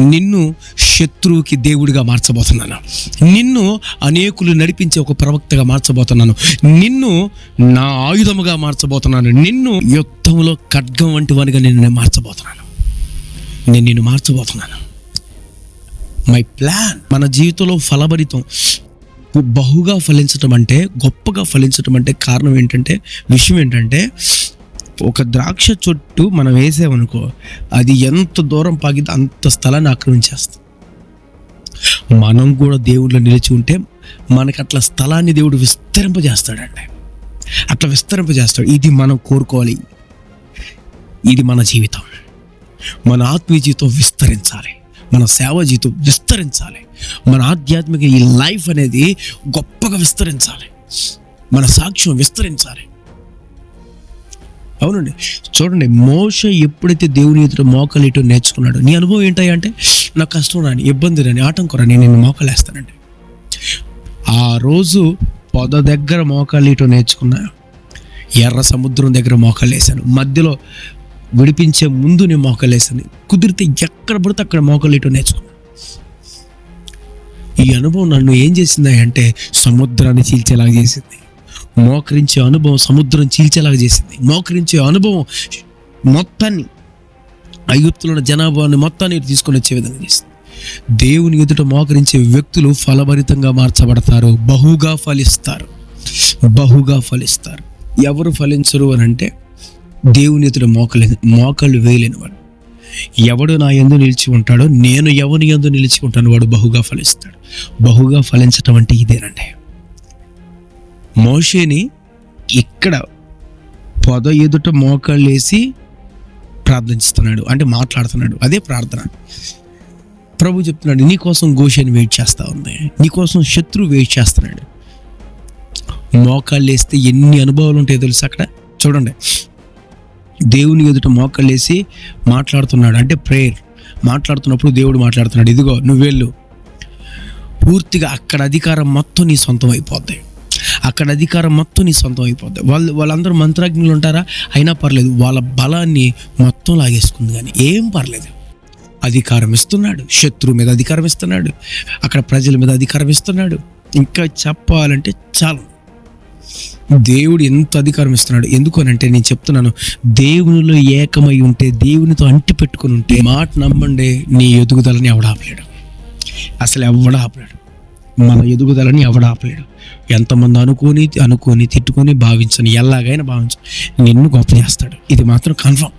నిన్ను శత్రువుకి దేవుడిగా మార్చబోతున్నాను. నిన్ను అనేకులు నడిపించే ఒక ప్రవక్తగా మార్చబోతున్నాను. నిన్ను నా ఆయుధముగా మార్చబోతున్నాను. నిన్ను యుద్ధంలో ఖడ్గం వంటి వానిగా నిన్ను నేను మార్చబోతున్నాను. నేను నిన్ను మార్చబోతున్నాను. మై ప్లాన్ మన జీవితంలో ఫలభరితం బహుగా ఫలించటం అంటే గొప్పగా ఫలించటం అంటే కారణం ఏంటంటే విషయం ఏంటంటే ఒక ద్రాక్ష చెట్టు మనం వేసామనుకో అది ఎంత దూరం పాకితే అంత స్థలాన్ని ఆక్రమించేస్తాం మనం కూడా దేవుళ్ళు నిలిచి ఉంటే మనకి అట్లా స్థలాన్ని దేవుడు విస్తరింపజేస్తాడండి అట్లా విస్తరింపజేస్తాడు. ఇది మనం కోరుకోవాలి. ఇది మన జీవితం. మన ఆత్మీయ జీవితం విస్తరించాలి. మన సేవ జీవితం విస్తరించాలి. మన ఆధ్యాత్మిక ఈ లైఫ్ అనేది గొప్పగా విస్తరించాలి. మన సాక్ష్యం విస్తరించాలి. అవునండి. చూడండి మోస ఎప్పుడైతే దేవుని ఎదురు మోకలు ఇటు నేర్చుకున్నాడు నీ అనుభవం ఏంటి అంటే నాకు కష్టం రాని ఇబ్బంది రాని ఆటంకం రాని నేను మోకలేస్తానండి ఆ రోజు పొద దగ్గర మోకాలు ఇటు నేర్చుకున్నా ఎర్ర సముద్రం దగ్గర మోకాలేసాను మధ్యలో విడిపించే ముందు నేను మోకలేసాను కుదిరితే ఎక్కడ పడితే అక్కడ మోకలు ఇటు నేర్చుకున్నాను ఈ అనుభవం నన్ను ఏం చేసింది అంటే సముద్రాన్ని చీల్చేలాగా చేసింది. మోకరించే అనుభవం సముద్రం చీల్చేలాగా చేసింది. మోకరించే అనుభవం మొత్తాన్ని ఐగుప్తులో ఉన్న జనాభాని మొత్తాన్ని తీసుకొని వచ్చే విధంగా చేసింది. దేవుని ఎదుట మోకరించే వ్యక్తులు ఫలభరితంగా మార్చబడతారు బహుగా ఫలిస్తారు. బహుగా ఫలిస్తారు. ఎవరు ఫలించరు అని అంటే దేవుని ఎదుట మోకలే మోకలు వేయలేని వాడు ఎవడు నా ఎందు నిలిచి ఉంటాడో నేను ఎవని ఎందు నిలిచి ఉంటాను వాడు బహుగా ఫలిస్తాడు. బహుగా ఫలించటం అంటే ఇదేనండి. మోషేని ఇక్కడ పొద ఎదుట మోకాళ్ళు వేసి ప్రార్థిస్తున్నాడు. అంటే మాట్లాడుతున్నాడు. అదే ప్రార్థన. ప్రభు చెప్తున్నాడు నీకోసం గోషని వెయిట్ చేస్తూ ఉంది. నీకోసం శత్రువు వెయిట్ చేస్తున్నాడు. మోకాళ్ళు వేస్తే ఎన్ని అనుభవాలు ఉంటాయో తెలుసు అక్కడ? చూడండి. దేవుని ఎదుట మోకాళ్ళు వేసి మాట్లాడుతున్నాడు. అంటే ప్రేయర్ మాట్లాడుతున్నప్పుడు దేవుడు మాట్లాడుతున్నాడు ఇదిగో నువ్వు వెళ్ళు. పూర్తిగా అక్కడ అధికారం మొత్తం నీ సొంతం అయిపోద్ది. అక్కడ అధికారం మొత్తం నీ సొంతం అయిపోద్ది. వాళ్ళు వాళ్ళందరూ మంత్రాజ్ఞులు ఉంటారా? అయినా పర్లేదు. వాళ్ళ బలాన్ని మొత్తం లాగేసుకుంది కానీ ఏం పర్లేదు. అధికారం ఇస్తున్నాడు. శత్రువు మీద అధికారం ఇస్తున్నాడు. అక్కడ ప్రజల మీద అధికారం ఇస్తున్నాడు. ఇంకా చెప్పాలంటే చాలు. దేవుడు ఎంత అధికారం ఇస్తున్నాడు? ఎందుకు అని అంటే నేను చెప్తున్నాను. దేవునిలో ఏకమై ఉంటే దేవునితో అంటి పెట్టుకుని ఉంటే మాట నమ్మండి నీ ఎదుగుదలని ఎవడ ఆపలేడు. అసలు ఎవడ ఆపలేడు? మన ఎదుగుదలని ఎవడ ఆపలేడు? ఎంతమంది అనుకొని అనుకొని తిట్టుకొని భావించను ఎలాగైనా భావించను నిన్ను గొప్ప చేస్తాడు. ఇది మాత్రం కన్ఫర్మ్